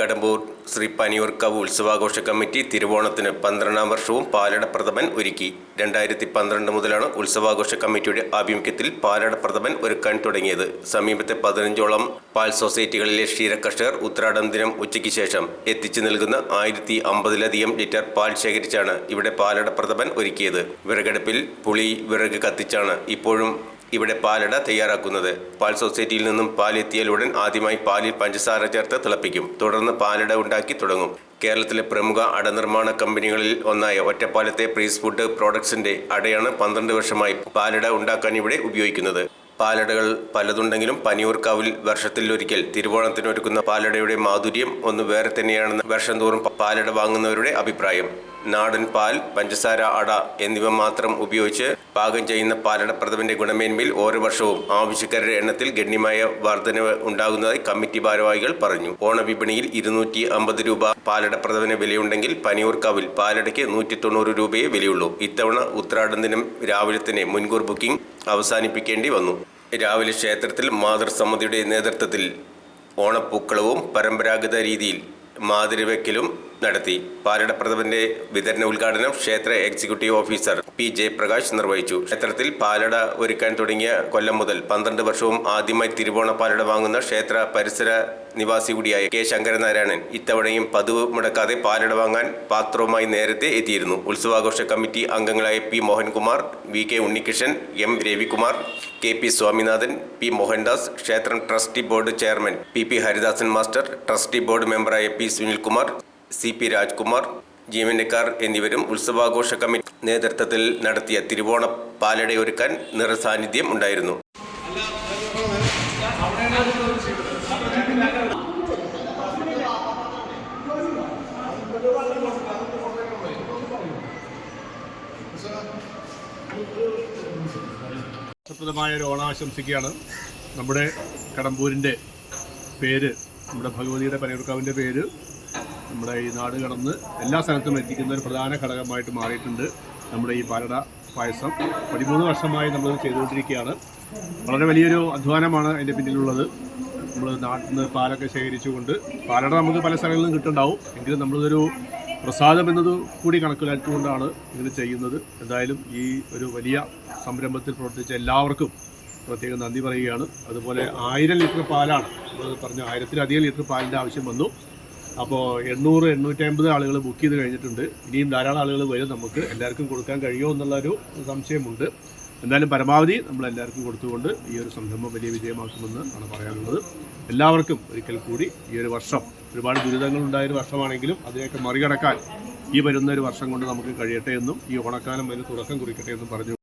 കടമ്പൂർ ശ്രീ പനിയൂർക്കാവ് ഉത്സവാഘോഷ കമ്മിറ്റി തിരുവോണത്തിന് പന്ത്രണ്ടാം വർഷവും പാലട പ്രഥമൻ ഒരുക്കി. രണ്ടായിരത്തി പന്ത്രണ്ട് മുതലാണ് ഉത്സവാഘോഷ കമ്മിറ്റിയുടെ ആഭിമുഖ്യത്തിൽ പാലട പ്രഥമൻ ഒരുക്കാൻ തുടങ്ങിയത്. സമീപത്തെ പതിനഞ്ചോളം പാൽ സൊസൈറ്റികളിലെ ക്ഷീരകർഷകർ ഉത്രാടം ദിനം ഉച്ചയ്ക്ക് ശേഷം എത്തിച്ചു നൽകുന്ന ആയിരത്തി അമ്പതിലധികം ലിറ്റർ പാൽ ശേഖരിച്ചാണ് ഇവിടെ പാലട പ്രഥമൻ ഒരുക്കിയത്. വിറകടുപ്പിൽ പുളി വിറക് കത്തിച്ചാണ് ഇപ്പോഴും ഇവിടെ പാലട തയ്യാറാക്കുന്നത്. പാൽ സൊസൈറ്റിയിൽ നിന്നും പാൽ എത്തിയാലുടൻ ആദ്യമായി പാലിൽ പഞ്ചസാര ചേർത്ത് തിളപ്പിക്കും. തുടർന്ന് പാലട ഉണ്ടാക്കി തുടങ്ങും. കേരളത്തിലെ പ്രമുഖ അടനിർമ്മാണ കമ്പനികളിൽ ഒന്നായ ഒറ്റപ്പാലത്തെ പ്രീസ് ഫുഡ് പ്രോഡക്ട്സിന്റെ അടയാണ് പന്ത്രണ്ട് വർഷമായി പാലട ഉണ്ടാക്കാൻ ഇവിടെ ഉപയോഗിക്കുന്നത്. പാലടകൾ പലതുണ്ടെങ്കിലും പനിയൂർക്കാവിൽ വർഷത്തിലൊരിക്കൽ തിരുവോണത്തിന് ഒരുക്കുന്ന പാലടയുടെ മാധുര്യം ഒന്ന് വേറെ തന്നെയാണെന്ന് വർഷം തോറും പാലട വാങ്ങുന്നവരുടെ അഭിപ്രായം. നാടൻ പാൽ പഞ്ചസാര അട എന്നിവ മാത്രം ഉപയോഗിച്ച് പാകം ചെയ്യുന്ന പാലട പ്രഥമന്റെ ഗുണമേന്മയിൽ ഓരോ വർഷവും ആവശ്യക്കാരുടെ എണ്ണത്തിൽ ഗണ്യമായ വർധനവ് ഉണ്ടാകുന്നതായി കമ്മിറ്റി ഭാരവാഹികൾ പറഞ്ഞു. ഓണവിപണിയിൽ ഇരുന്നൂറ്റി അമ്പത് രൂപ പാലട പ്രഥമന് വിലയുണ്ടെങ്കിൽ പനിയൂർക്കാവിൽ പാലടയ്ക്ക് നൂറ്റി തൊണ്ണൂറ് രൂപയെ വിലയുള്ളൂ. ഇത്തവണ ഉത്രാടം ദിനം രാവിലെ തന്നെ മുൻകൂർ ബുക്കിംഗ് അവസാനിപ്പിക്കേണ്ടി വന്നു. രാവിലെ ക്ഷേത്രത്തിൽ മാതൃസമിതിയുടെ നേതൃത്വത്തിൽ ഓണപ്പൂക്കളവും പരമ്പരാഗത രീതിയിൽ മാതിരിവെക്കലും നടത്തി. പാലട പ്രഥമന്റെ വിതരണ ഉദ്ഘാടനം ക്ഷേത്ര എക്സിക്യൂട്ടീവ് ഓഫീസർ പി ജയപ്രകാശ് നിർവഹിച്ചു. ക്ഷേത്രത്തിൽ പാലട ഒരുക്കാൻ തുടങ്ങിയ കൊല്ലം മുതൽ പന്ത്രണ്ട് വർഷവും ആദ്യമായി തിരുവോണ പാലട വാങ്ങുന്ന ക്ഷേത്ര പരിസര നിവാസി കൂടിയായ കെ ശങ്കരനാരായണൻ ഇത്തവണയും പതിവ് മുടക്കാതെ പാലട വാങ്ങാൻ പാത്രവുമായി നേരത്തെ എത്തിയിരുന്നു. ഉത്സവാഘോഷ കമ്മിറ്റി അംഗങ്ങളായ P Mohankumar V K Unnikrishnan M Ravikumar K P Swaminathan P Mohandas ക്ഷേത്രം trustee board chairman P P Haridasan master trustee board മെമ്പറായ P Sunilkumar C P Rajkumar ജീവനക്കാർ എന്നിവരും ഉത്സവാഘോഷ കമ്മിറ്റി നേതൃത്വത്തിൽ നടത്തിയ തിരുവോണ പാലട ഒരുക്കാൻ നിറസാന്നിധ്യം ഉണ്ടായിരുന്നു. സത്യമായ ഒരു ഓണാശംസിക്കുകയാണ്. നമ്മുടെ കടമ്പൂരിന്റെ പേര് നമ്മുടെ ഭഗവതിയുടെ പനയൂർക്കാവിന്റെ പേര് നമ്മുടെ ഈ നാട് കടന്ന് എല്ലാ സ്ഥലത്തും എത്തിക്കുന്ന ഒരു പ്രധാന ഘടകമായിട്ട് മാറിയിട്ടുണ്ട് നമ്മുടെ ഈ പാലട പായസം. പതിമൂന്ന് വർഷമായി നമ്മൾ ചെയ്തുകൊണ്ടിരിക്കുകയാണ്. വളരെ വലിയൊരു അധ്വാനമാണ് അതിന്റെ പിന്നിലുള്ളത്. നമ്മൾ നാട്ടിൽ നിന്ന് പാലൊക്കെ ശേഖരിച്ചുകൊണ്ട് പാലട നമുക്ക് പല സ്ഥലങ്ങളിലും നിന്നും കിട്ടുന്നുണ്ടാവും. എങ്കിലും നമ്മളിതൊരു പ്രസാദം എന്നത് കൂടി കണക്കിലാക്കിക്കൊണ്ടാണ് ഇങ്ങനെ ചെയ്യുന്നത്. എന്തായാലും ഈ ഒരു വലിയ സംരംഭത്തിൽ പ്രവർത്തിച്ച എല്ലാവർക്കും പ്രത്യേകം നന്ദി പറയുകയാണ്. അതുപോലെ ആയിരം ലിറ്റർ പാലാണ് നമ്മൾ പറഞ്ഞ ആയിരത്തിലധികം ലിറ്റർ പാലിന്റെ ആവശ്യം വന്നു. അപ്പോൾ എണ്ണൂറ് എണ്ണൂറ്റി അമ്പത് ആളുകൾ ബുക്ക് ചെയ്ത് കഴിഞ്ഞിട്ടുണ്ട്. ഇനിയും ധാരാളം ആളുകൾ വരും നമുക്ക് എല്ലാവർക്കും കൊടുക്കാൻ കഴിയുമോ എന്നുള്ളൊരു സംശയമുണ്ട്. എന്തായാലും പരമാവധി നമ്മൾ എല്ലാവർക്കും കൊടുത്തുകൊണ്ട് ഈ ഒരു സംരംഭം വലിയ വിജയമാക്കുമെന്ന് ആണ് പറയാനുള്ളത്. എല്ലാവർക്കും ഒരിക്കൽ കൂടി ഈ ഒരു വർഷം ഒരുപാട് ദുരിതങ്ങൾ ഉണ്ടായൊരു വർഷമാണെങ്കിലും അതിനെയൊക്കെ മറികടക്കാൻ ഈ വരുന്ന ഒരു വർഷം കൊണ്ട് നമുക്ക് കഴിയട്ടെ എന്നും ഈ ഓണക്കാലം അതിന് തുടക്കം കുറിക്കട്ടെ എന്നും പറഞ്ഞു